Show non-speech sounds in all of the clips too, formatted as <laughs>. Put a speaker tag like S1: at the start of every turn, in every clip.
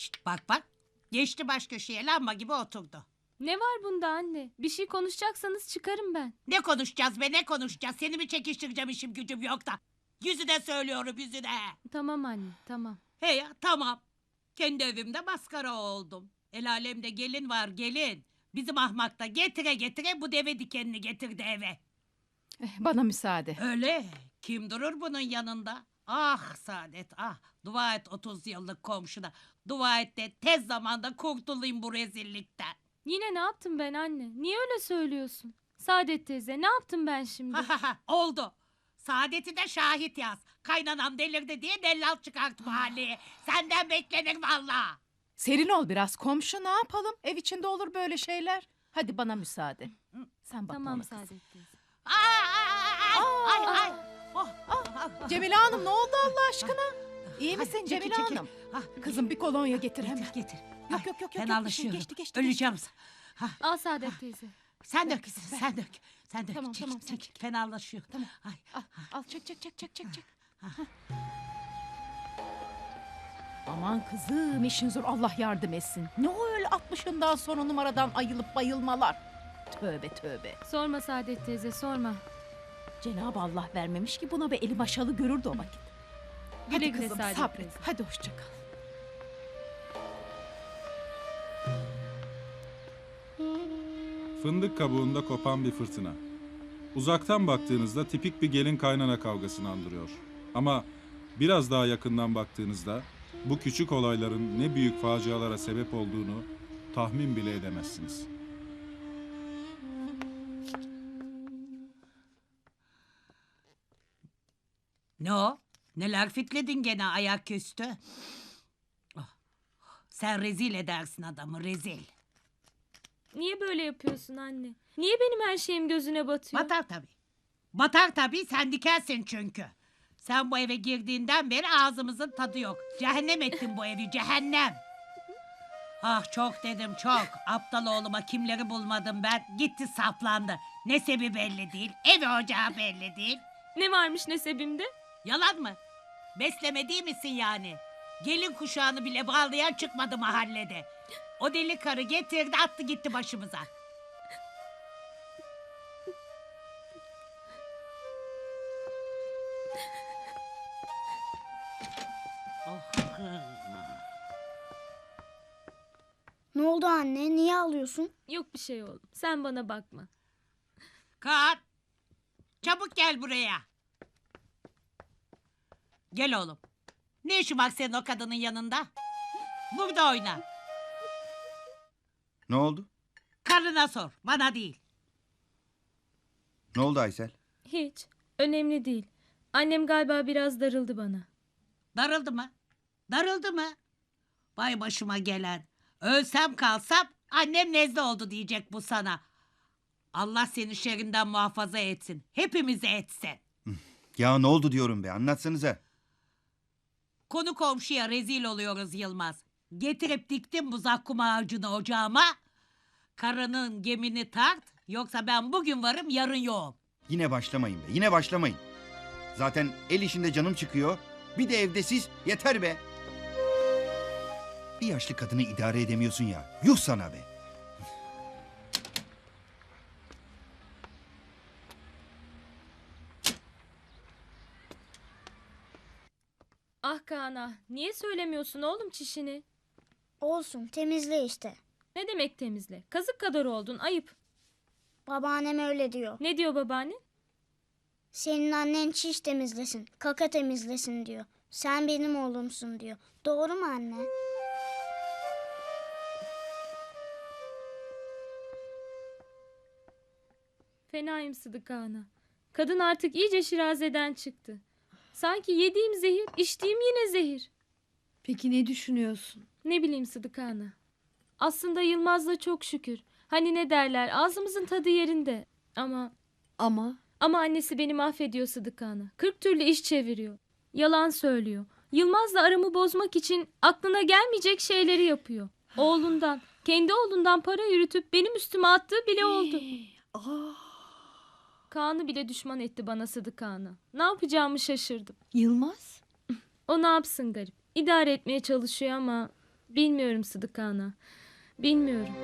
S1: Şşt, bak bak. Geçti baş köşeye lamba gibi oturdu.
S2: Ne var bunda anne? Bir şey konuşacaksanız çıkarım ben.
S1: Ne konuşacağız be ne konuşacağız? Seni mi çekiştireceğim işim gücüm yok da. Yüzüne söylüyorum yüzüne.
S2: Tamam anne tamam.
S1: He ya tamam. Kendi evimde maskara oldum. El alemde gelin var gelin. Bizim ahmakta getire getire bu deve dikenini getirdi eve.
S3: Eh, Bana müsaade.
S1: Öyle. Kim durur bunun yanında? Ah Saadet ah. Dua et 30 yıllık komşuna. Dua et de tez zamanda kurtulayım bu rezillikten.
S2: Yine ne yaptım ben anne? Niye öyle söylüyorsun? Saadet teyze ne yaptım ben şimdi?
S1: Oldu. Saadet'i de şahit yaz. Kaynanam delirdi diye dellal çıkart mahalleye. Senden beklenir valla.
S3: Serin ol biraz komşu ne yapalım? Ev içinde olur böyle şeyler. Hadi bana müsaade. Sen bak
S2: tamam
S3: ona kız.
S2: Saadet teyze.
S1: Ay ay ay. ay. Oh.
S3: Cemile Hanım ne oldu Allah aşkına? İyi
S1: Hadi,
S3: misin
S1: çekil,
S3: Cemile
S1: çekil.
S3: Hanım?
S1: Ah,
S3: Kızım bir kolonya getir hemen.
S1: Getir getir.
S3: Yok, yok, yok, yok, yok,
S1: Fenalaşıyorum.
S3: geçti, geçti,
S1: Öleceğim. Ha,
S2: Al Saadet teyze.
S1: sen dök sen dök. Sen dök.
S3: Tamam,
S1: çek,
S3: tamam, sen
S1: çek. Fenalaşıyor.
S3: Tamam.
S1: Ay.
S3: Al, al çek çek çek çek çek çek. Hah. Aman kızım işin zor Allah yardım etsin. Ne o öyle 60'ından sonra numaradan ayılıp bayılmalar. Tövbe tövbe.
S2: Sorma Saadet teyze sorma.
S3: Cenab-ı Allah vermemiş ki buna bir eli başalı görürdü o vakit.
S2: Güle
S3: Hadi
S2: güle
S3: kızım
S2: Saadet
S3: sabret.
S2: teyze.
S3: Hadi hoşça kal.
S4: Fındık kabuğunda kopan bir fırtına. Uzaktan baktığınızda tipik bir gelin kaynana kavgasını andırıyor. Ama biraz daha yakından baktığınızda bu küçük olayların ne büyük facialara sebep olduğunu tahmin bile edemezsiniz.
S1: Ne o? Neler fitledin gene ayaküstü? Oh. Sen rezil edersin adamı rezil.
S2: Niye böyle yapıyorsun anne? Niye benim her şeyim gözüne batıyor?
S1: Batar tabii. Batar tabii sen dikersin çünkü. Sen bu eve girdiğinden beri ağzımızın tadı yok. Cehennem ettin bu evi cehennem. Ah çok dedim çok. Aptal oğluma kimleri bulmadım ben. Gitti saplandı. Nesebi belli değil. Evi ocağı belli değil.
S2: Ne varmış nesebimde?
S1: Yalan mı? Besleme değil misin yani? Gelin kuşağını bile bağlayan çıkmadı mahallede. O deli karı getirdi attı gitti başımıza. Oh.
S5: Ne oldu anne? Niye ağlıyorsun?
S2: Yok bir şey oğlum. Sen bana bakma.
S1: Kaan. Çabuk gel buraya. Gel oğlum. Ne işin var senin o kadının yanında? Burada oyna.
S6: Ne oldu?
S1: Karına sor. Bana değil.
S6: Ne oldu Aysel?
S2: Hiç. Önemli değil. Annem galiba biraz darıldı bana.
S1: Darıldı mı? Darıldı mı? Vay başıma gelen. Ölsem kalsam annem nezle oldu diyecek bu sana. Allah seni şerrinden muhafaza etsin. Hepimize etsin.
S6: Ya ne oldu diyorum be anlatsanıza.
S1: Konu komşuya rezil oluyoruz Yılmaz. Getirip diktim bu zakkum ağacını ocağıma. Karının gemini tart. Yoksa ben bugün varım yarın yoğum.
S6: Yine başlamayın be yine başlamayın. Zaten el işinde canım çıkıyor. Bir de evde siz yeter be. Bir yaşlı kadını idare edemiyorsun ya. Yuh sana be.
S2: Ah. Niye söylemiyorsun oğlum çişini?
S5: Olsun temizle işte.
S2: Ne demek temizle? Kazık kadar oldun ayıp.
S5: Babaannem öyle diyor.
S2: Ne diyor babaanne?
S5: Senin annen çiş temizlesin, kaka temizlesin diyor. Sen benim oğlumsun diyor. Doğru mu anne?
S2: Fenayım Sıdık ana. Kadın artık iyice şirazeden çıktı. Sanki yediğim zehir, içtiğim yine zehir.
S7: Peki ne düşünüyorsun?
S2: Ne bileyim Sıdık ana. Aslında Yılmaz'la çok şükür. Hani ne derler ağzımızın tadı yerinde. Ama
S7: Ama
S2: ama annesi beni mahvediyor Sıdık ana. Kırk türlü iş çeviriyor. Yalan söylüyor. Yılmaz'la aramı bozmak için aklına gelmeyecek şeyleri yapıyor. Oğlundan, kendi oğlundan para yürütüp benim üstüme attığı bile oldu. <gasps>
S7: ah,
S2: Kaan'ı bile düşman etti bana Sıdık Kaan'ı. Ne yapacağımı şaşırdım.
S7: Yılmaz
S2: O ne yapsın garip. İdare etmeye çalışıyor ama Bilmiyorum Sıdıka Ana. Bilmiyorum.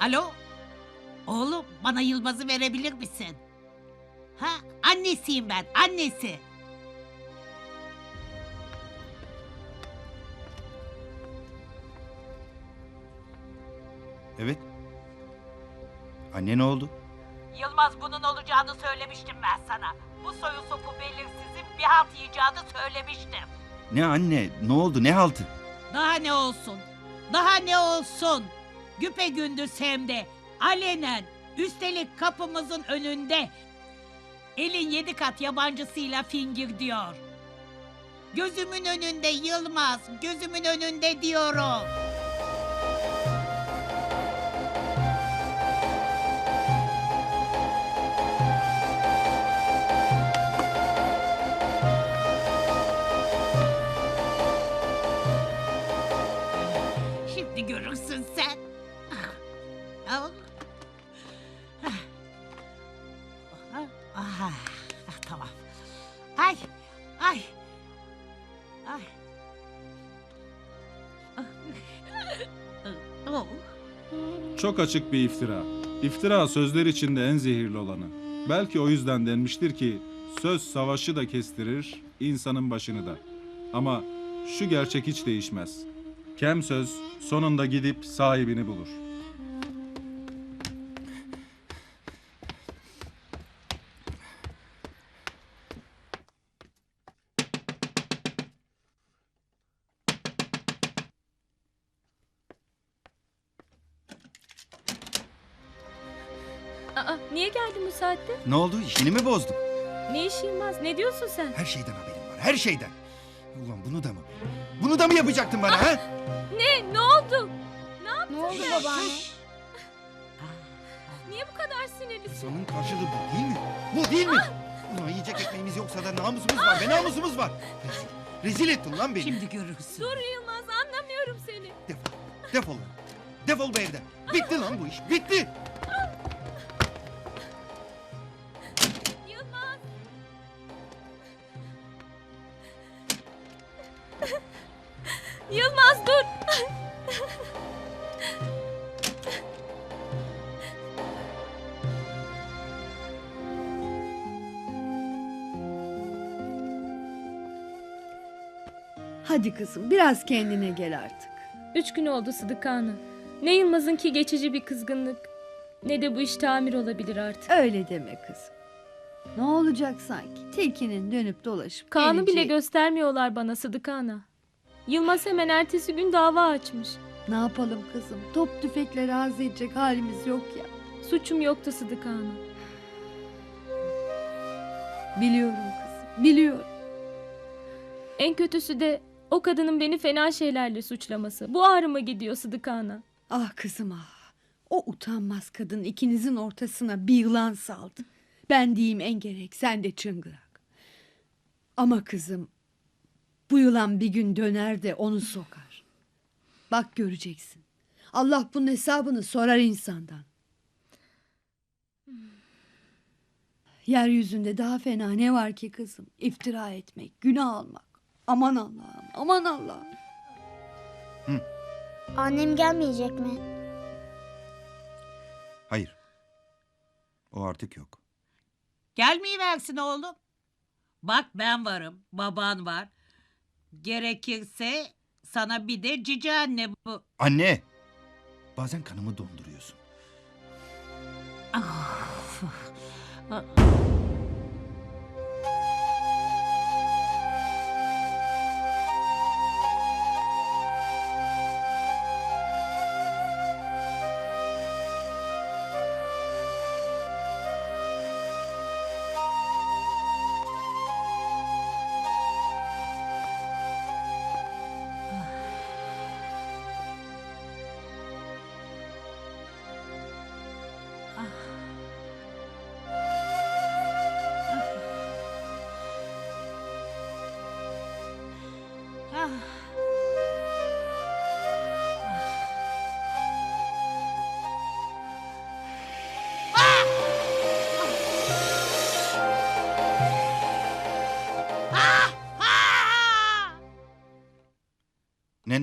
S1: Alo? Oğlum bana Yılmaz'ı verebilir misin? Ha? Annesiyim ben, annesi.
S6: Evet. Anne ne oldu?
S1: Yılmaz bunun olacağını söylemiştim ben sana. Bu soyu sopu belirsizin bir halt yiyeceğini söylemiştim.
S6: Ne anne? Ne oldu? Ne haltı?
S1: Daha ne olsun? Daha ne olsun? Güpe gündüz hem de alenen üstelik kapımızın önünde elin yedi kat yabancısıyla fingir diyor. Gözümün önünde Yılmaz, gözümün önünde diyorum. Şimdi görürsün sen.
S4: Çok açık bir iftira. İftira sözler içinde en zehirli olanı. Belki o yüzden denmiştir ki söz savaşı da kestirir, insanın başını da. Ama şu gerçek hiç değişmez. Kem söz sonunda gidip sahibini bulur.
S6: Ne oldu? İşini mi bozdum?
S2: Ne iş Yılmaz? Ne diyorsun sen?
S6: Her şeyden haberim var. Her şeyden. Ulan bunu da mı? Bunu da mı yapacaktın bana ha?
S2: Ne? Ne oldu?
S5: Ne oldu babaanne?
S2: Niye bu kadar sinirlisin?
S6: Kızımın karşılığı bu değil mi? Bu değil mi? Ulan yiyecek ekmeğimiz yoksa da namusumuz var be namusumuz var. Rezil, rezil ettin lan beni.
S1: Şimdi görürsün.
S2: Dur Yılmaz anlamıyorum seni.
S6: Defol. Defol lan. Defol bu evden. Bitti lan bu iş. Bitti.
S7: Hadi kızım biraz kendine gel artık.
S2: Üç gün oldu Sıdıka Ana. Ne Yılmaz'ınki geçici bir kızgınlık ne de bu iş tamir olabilir artık.
S7: Öyle deme kızım. Ne olacak sanki? Tilkinin dönüp dolaşıp
S2: Kaan'ı bile
S7: gelecek.
S2: göstermiyorlar bana Sıdıka Ana. Yılmaz hemen ertesi gün dava açmış.
S7: Ne yapalım kızım? Top tüfekle razı edecek halimiz yok ya.
S2: Suçum yoktu Sıdıka Ana.
S7: Biliyorum kızım, biliyorum.
S2: En kötüsü de o kadının beni fena şeylerle suçlaması. Bu ağrıma gidiyor Sıdıka Ana.
S7: Ah kızım ah. O utanmaz kadın ikinizin ortasına bir yılan saldı. Ben diyeyim en gerek, sen de çıngırak. Ama kızım, bu yılan bir gün döner de onu sokar. Bak göreceksin. Allah bunun hesabını sorar insandan. Yeryüzünde daha fena ne var ki kızım? İftira etmek, günah almak. Aman Allah'ım, aman Allah'ım.
S5: Annem gelmeyecek mi?
S6: Hayır. O artık yok.
S1: Gelmeyi versin oğlum. Bak ben varım, baban var. Gerekirse sana bir de cici anne bu.
S6: Anne. Bazen kanımı donduruyorsun.
S1: Ah. Ah.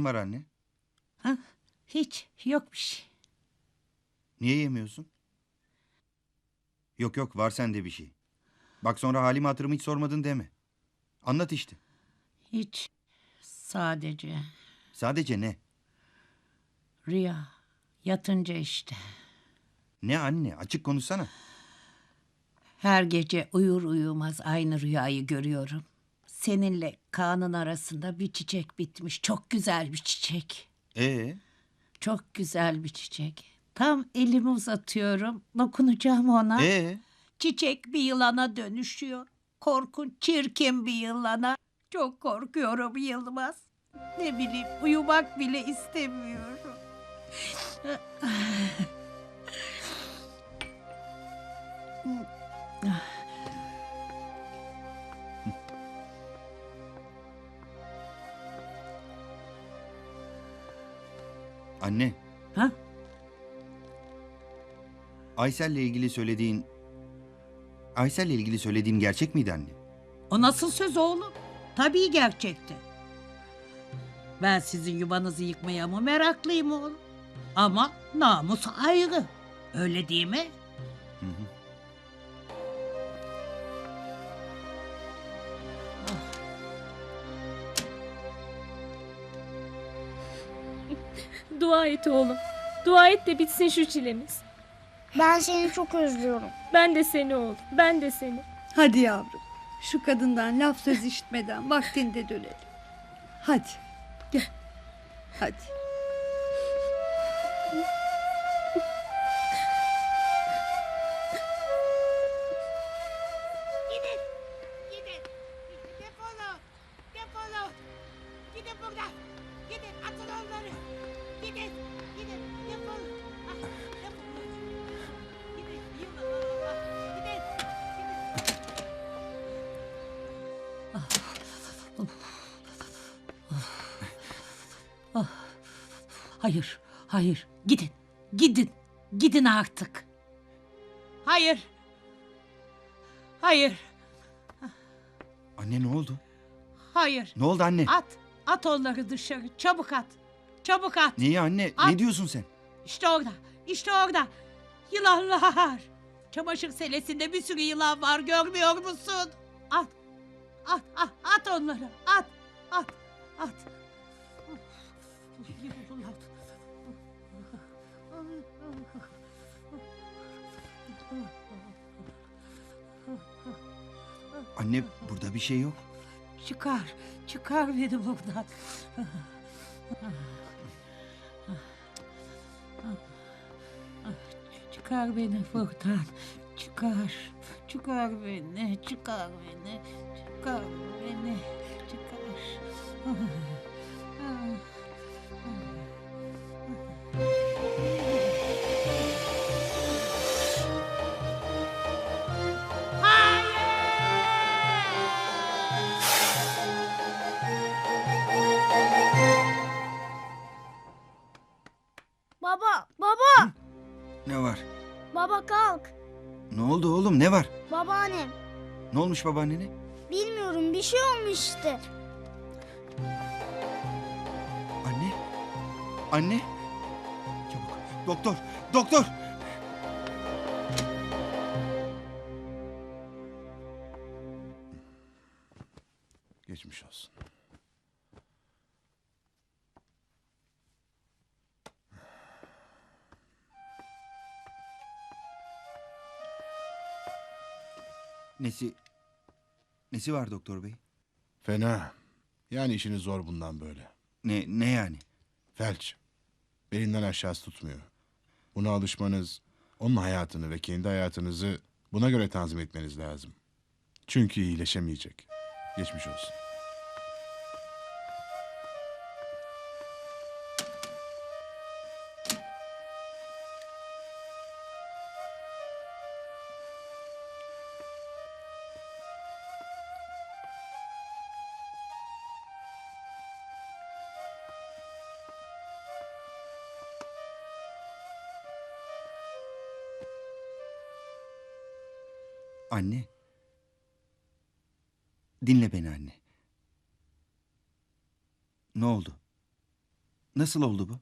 S6: Var anne?
S1: Ha, hiç yok bir şey.
S6: Niye yemiyorsun? Yok yok var sende bir şey. Bak sonra halimi hatırımı hiç sormadın deme. Anlat işte.
S1: Hiç. Sadece
S6: Sadece ne?
S1: rüya. Yatınca işte.
S6: Ne anne? Açık konuşsana.
S1: Her gece uyur uyumaz aynı rüyayı görüyorum. Seninle Kaan'ın arasında bir çiçek bitmiş. Çok güzel bir çiçek.
S6: Ee,
S1: Çok güzel bir çiçek. Tam elimi uzatıyorum. Dokunacağım ona.
S6: ee,
S1: Çiçek bir yılana dönüşüyor. Korkunç, çirkin bir yılana. Çok korkuyorum Yılmaz. Ne bileyim uyumak bile istemiyorum.
S6: Anne.
S1: Ha?
S6: Aysel'le ilgili söylediğin... Aysel'le ilgili söylediğin gerçek miydi anne?
S1: O nasıl söz oğlum? Tabii gerçekti. Ben sizin yuvanızı yıkmaya mı meraklıyım oğlum? Ama namus ayrı. Öyle değil mi?
S2: Dua et oğlum. Dua et de bitsin şu çilemiz.
S5: Ben seni çok özlüyorum.
S2: Ben de seni oğlum. Ben de seni.
S7: Hadi yavrum. Şu kadından laf söz işitmeden vaktinde dönelim. Hadi. Gel. Hadi.
S1: Gidin, artık. Hayır. Hayır,
S6: Anne ne oldu?
S1: hayır.
S6: Ne oldu anne?
S1: At, at onları dışarı. Çabuk at. Çabuk at.
S6: Niye anne?
S1: At.
S6: Ne diyorsun sen?
S1: İşte orada, işte orada. Yılanlar. Çamaşır selesinde bir sürü yılan var görmüyor musun? At, at, at, at onları. At, at, at. Yılanlar.
S6: Anne burada bir şey yok.
S1: Çıkar, çıkar beni buradan. Çıkar beni buradan. Çıkar, çıkar beni, çıkar beni, çıkar beni, çıkar.
S6: Ne var?
S5: baba kalk.
S6: Ne oldu oğlum? Ne var?
S5: Babaannem.
S6: Ne olmuş babaannene?
S5: Bilmiyorum bir şey olmuş işte.
S6: Anne? Anne? Çabuk. Doktor! Doktor! Nesi? Nesi var doktor bey?
S8: Fena. Yani işiniz zor bundan böyle.
S6: Ne, ne yani?
S8: Felç. Belinden aşağısı tutmuyor. Buna alışmanız, onun hayatını ve kendi hayatınızı buna göre tanzim etmeniz lazım. Çünkü iyileşemeyecek. Geçmiş olsun.
S6: Anne. Dinle beni anne. Ne oldu? Nasıl oldu bu?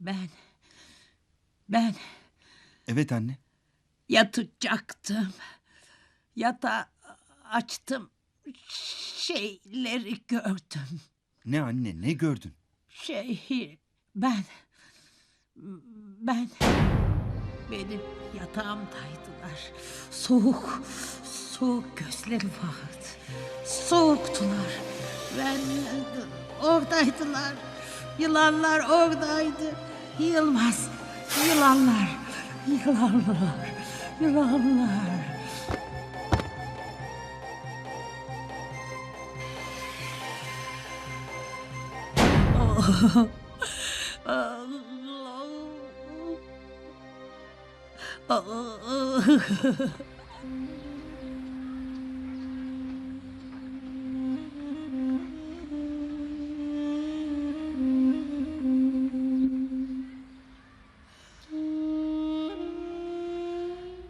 S1: Ben, ben
S6: Evet anne.
S1: yatacaktım. Yatağı açtım. Şeyleri gördüm.
S6: Ne anne ne gördün?
S1: Şey, ben, ben, benim yatağımdaydılar. Soğuk, soğuk gözleri vardı. Soğuktular. Ben, oradaydılar. Yılanlar oradaydı. Yılmaz, yılanlar, yılanlar, yılanlar. <laughs>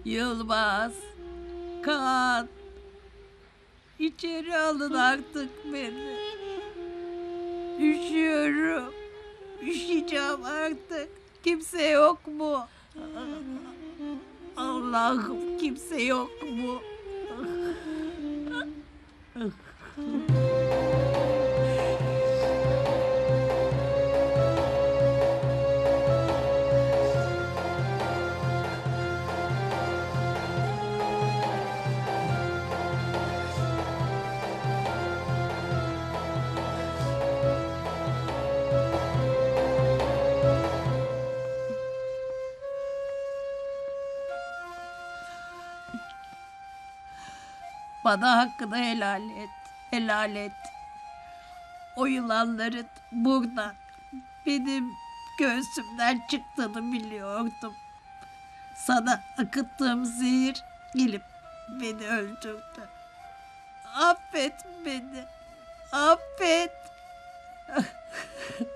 S1: Yılmaz, Kaan, içeri alın artık beni. Üşüyorum. Üşüyeceğim artık. Kimse yok mu? Allah'ım kimse yok mu? Bana hakkını helal et. Helal et. O yılanların buradan benim göğsümden çıktığını biliyordum. Sana akıttığım zehir gelip beni öldürdü. Affet beni. Affet. <laughs>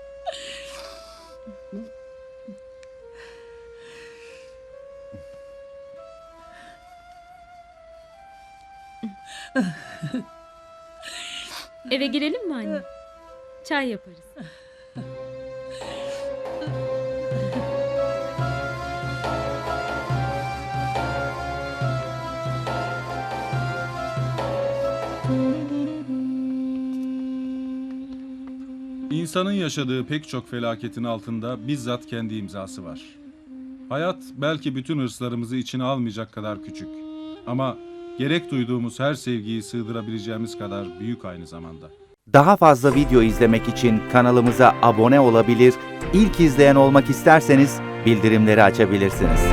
S1: <laughs>
S2: Eve girelim mi anne? Çay yaparız.
S4: İnsanın yaşadığı pek çok felaketin altında bizzat kendi imzası var. Hayat belki bütün hırslarımızı içine almayacak kadar küçük. Ama gerek duyduğumuz her sevgiyi sığdırabileceğimiz kadar büyük aynı zamanda.
S9: Daha fazla video izlemek için kanalımıza abone olabilir, ilk izleyen olmak isterseniz bildirimleri açabilirsiniz.